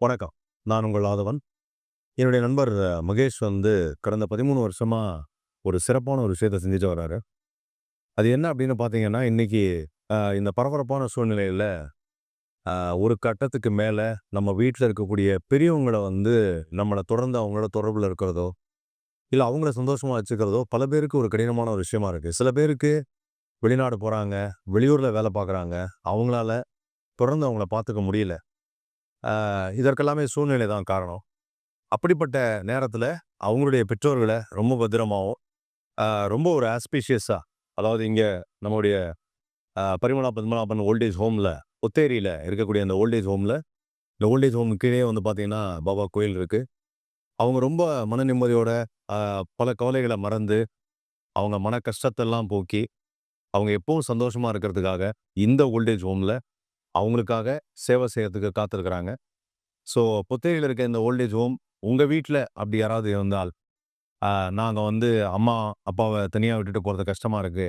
வணக்கம். நான் உங்கள் ஆதவன். என்னுடைய நண்பர் மகேஷ் வந்து கடந்த பதிமூணு வருஷமா ஒரு சிறப்பான ஒரு விஷயத்தை செஞ்சுட்டு வர்றாரு அது என்ன அப்படின்னு பார்த்தீங்கன்னா இன்னைக்கு இந்த பரபரப்பான சூழ்நிலையில் ஒரு கட்டத்துக்கு மேலே நம்ம வீட்டில் இருக்கக்கூடிய பெரியவங்களை வந்து நம்மளை தொடர்ந்து அவங்களோட தொடர்பில் இருக்கிறதோ இல்லை அவங்கள சந்தோஷமாக வச்சுக்கிறதோ பல பேருக்கு ஒரு கடினமான ஒரு விஷயமா இருக்குது சில பேருக்கு வெளிநாடு போகிறாங்க வெளியூரில் வேலை பார்க்குறாங்க அவங்களால தொடர்ந்து அவங்கள பார்த்துக்க முடியல. இதற்கெல்லாமே சூழ்நிலை தான் காரணம். அப்படிப்பட்ட நேரத்தில் அவங்களுடைய பெற்றோர்களை ரொம்ப பத்திரமாகவும் ரொம்ப ஒரு ஆஸ்பீஷியஸாக அதாவது இங்கே நம்முடைய பரிமலா பரிமளா பத்மநாபன் ஓல்டேஜ் ஹோமில் ஒத்தேரியில் இருக்கக்கூடிய அந்த ஓல்டேஜ் ஹோமில் இந்த ஓல்டேஜ் ஹோம் கீழே வந்து பார்த்திங்கன்னா பாபா கோயில் இருக்குது அவங்க ரொம்ப மன நிம்மதியோட பல கவலைகளை மறந்து அவங்க மன கஷ்டத்தெல்லாம் போக்கி அவங்க எப்பவும் சந்தோஷமாக இருக்கிறதுக்காக இந்த ஓல்டேஜ் ஹோமில் அவங்களுக்காக சேவை செய்யறதுக்கு காத்திருக்கிறாங்க. ஸோ புத்தேரியில் இருக்க இந்த ஓல்டேஜ் ஹோம் உங்கள் வீட்டில் அப்படி யாராவது இருந்தால் நாங்கள் வந்து அம்மா அப்பாவை தனியாக விட்டுட்டு போகிறது கஷ்டமாக இருக்குது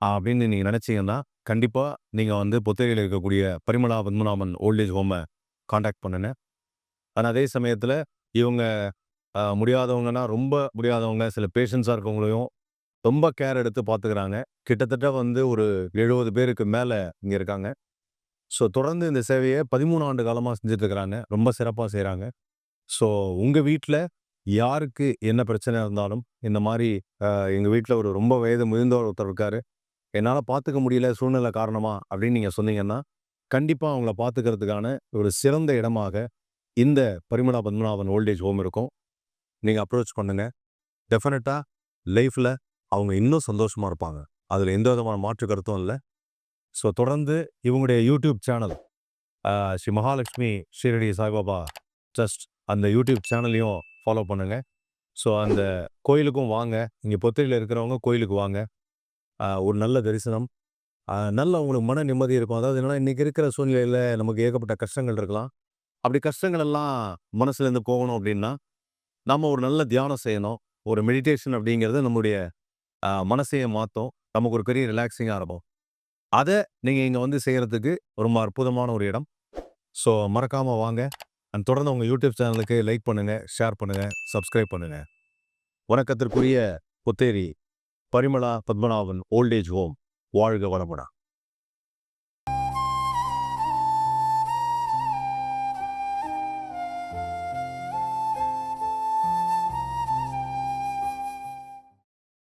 அப்படின்னு நீங்கள் நினச்சிங்கன்னா கண்டிப்பாக நீங்கள் வந்து புத்தேரியில் இருக்கக்கூடிய பரிமளா பத்மநாபன் ஓல்டேஜ் ஹோமை காண்டாக்ட் பண்ணுங்க. ஆனால் அதே சமயத்தில் இவங்க முடியாதவங்கன்னா ரொம்ப முடியாதவங்க சில பேஷண்ட்ஸாக இருக்கவங்களையும் ரொம்ப கேர் எடுத்து பார்த்துக்கிறாங்க. கிட்டத்தட்ட வந்து ஒரு எழுபது பேருக்கு மேலே இங்கே இருக்காங்க. ஸோ தொடர்ந்து இந்த சேவையை பதிமூணு ஆண்டு காலமாக செஞ்சிட்ருக்கிறாங்க ரொம்ப சிறப்பாக செய்கிறாங்க ஸோ உங்கள் வீட்டில் யாருக்கு என்ன பிரச்சனை இருந்தாலும் இந்த மாதிரி எங்கள் வீட்டில் ஒரு ரொம்ப வயது முதிர்ந்தவர் ஒருத்தர் இருக்காரு. என்னால் பார்த்துக்க முடியல சூழ்நிலை காரணமா அப்படின்னு நீங்கள் சொன்னீங்கன்னா கண்டிப்பாக அவங்கள பார்த்துக்கிறதுக்கான ஒரு சிறந்த இடமாக இந்த பரிமளா பத்மநாபன் ஓல்டேஜ் ஹோம் இருக்கும். நீங்கள் அப்ரோச் பண்ணுங்க. டெஃபினட்டாக லைஃப்பில் அவங்க இன்னும் சந்தோஷமாக இருப்பாங்க. அதில் எந்த விதமான மாற்று கருத்தும் இல்லை. ஸோ தொடர்ந்து இவங்களுடைய YouTube channel Shri Mahalakshmi Shirdi Saibaba trust அந்த யூடியூப் சேனலையும் ஃபாலோ பண்ணுங்க. ஸோ அந்த கோயிலுக்கும் வாங்க. இங்கே பொத்திரியில் இருக்கிறவங்க கோயிலுக்கு வாங்க. ஒரு நல்ல தரிசனம். நல்ல உங்களுக்கு மன நிம்மதி இருக்கும். அதாவது என்னன்னா இன்றைக்கி இருக்கிற சூழ்நிலையில் நமக்கு ஏகப்பட்ட கஷ்டங்கள் இருக்கலாம். அப்படி கஷ்டங்கள் எல்லாம் மனசுலேருந்து போகணும் அப்படின்னா நம்ம ஒரு நல்ல தியானம் செய்யணும். ஒரு மெடிடேஷன் அப்படிங்கிறது நம்முடைய மனசையே மாற்றும் நமக்கு ஒரு பெரிய ரிலாக்ஸிங்காக இருக்கும். அதை நீங்கள் இங்கே வந்து செய்கிறதுக்கு ரொம்ப அற்புதமான ஒரு இடம். ஸோ மறக்காமல் வாங்க. அண்ட் தொடர்ந்து உங்கள் யூடியூப் சேனலுக்கு லைக் பண்ணுங்கள் ஷேர் பண்ணுங்கள் சப்ஸ்கிரைப் பண்ணுங்கள் வணக்கத்திற்குரிய Putheri Parimala Padmanabhan old age home. வாழ்க வளமுடா